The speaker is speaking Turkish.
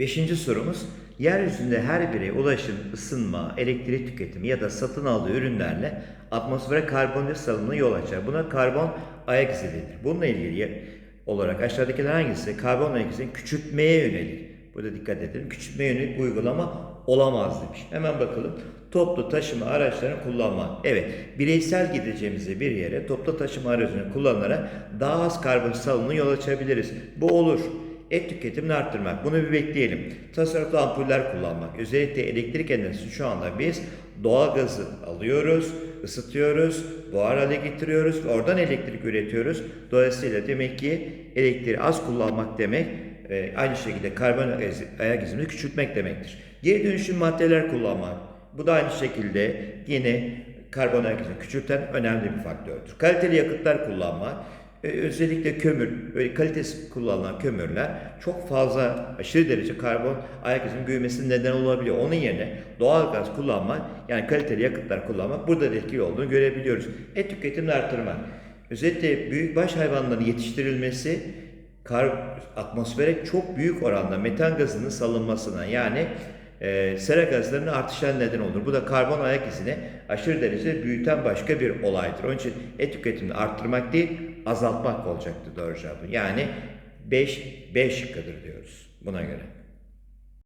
Beşinci sorumuz, yeryüzünde her birey ulaşım, ısınma, elektrik tüketimi ya da satın aldığı ürünlerle atmosfere karbondioksit salımına yol açar. Buna karbon ayak izi denir. Bununla ilgili olarak aşağıdakiler hangisi karbon ayak izini küçültmeye yönelik? Burada dikkat edelim. Küçültmeye yönelik uygulama olamaz demiş. Hemen bakalım. Toplu taşıma araçlarını kullanma. Evet, bireysel gideceğimizi bir yere toplu taşıma aracını kullanarak daha az karbon salımına yol açabiliriz. Bu olur. Et tüketimini arttırmak. Bunu bir bekleyelim. Tasarruflu ampuller kullanmak. Özellikle elektrik enerjisi şu anda biz doğal gazı alıyoruz, ısıtıyoruz, buhar hale getiriyoruz ve oradan elektrik üretiyoruz. Dolayısıyla demek ki elektriği az kullanmak demek e, aynı şekilde karbon ayak izimizi küçültmek demektir. Geri dönüşüm maddeler kullanmak. Bu da aynı şekilde yine karbon ayak izini küçülten önemli bir faktördür. Kaliteli yakıtlar kullanmak. Ee, özellikle kömür, böyle kalitesiz kullanılan kömürler çok fazla aşırı derece karbon ayak izinin büyümesine neden olabiliyor. Onun yerine doğal gaz kullanmak, yani kaliteli yakıtlar kullanmak burada da etkili olduğunu görebiliyoruz. Et tüketimini artırmak. Özellikle büyükbaş hayvanların yetiştirilmesi kar, atmosfere çok büyük oranda metan gazının salınmasına yani e, sera gazlarının artışına neden olur. Bu da karbon ayak izini aşırı derece büyüten başka bir olaydır. Onun için et tüketimini arttırmak değil, azaltmak olacaktı doğru cevabı. Yani 5 5 şıkkıdır diyoruz buna göre.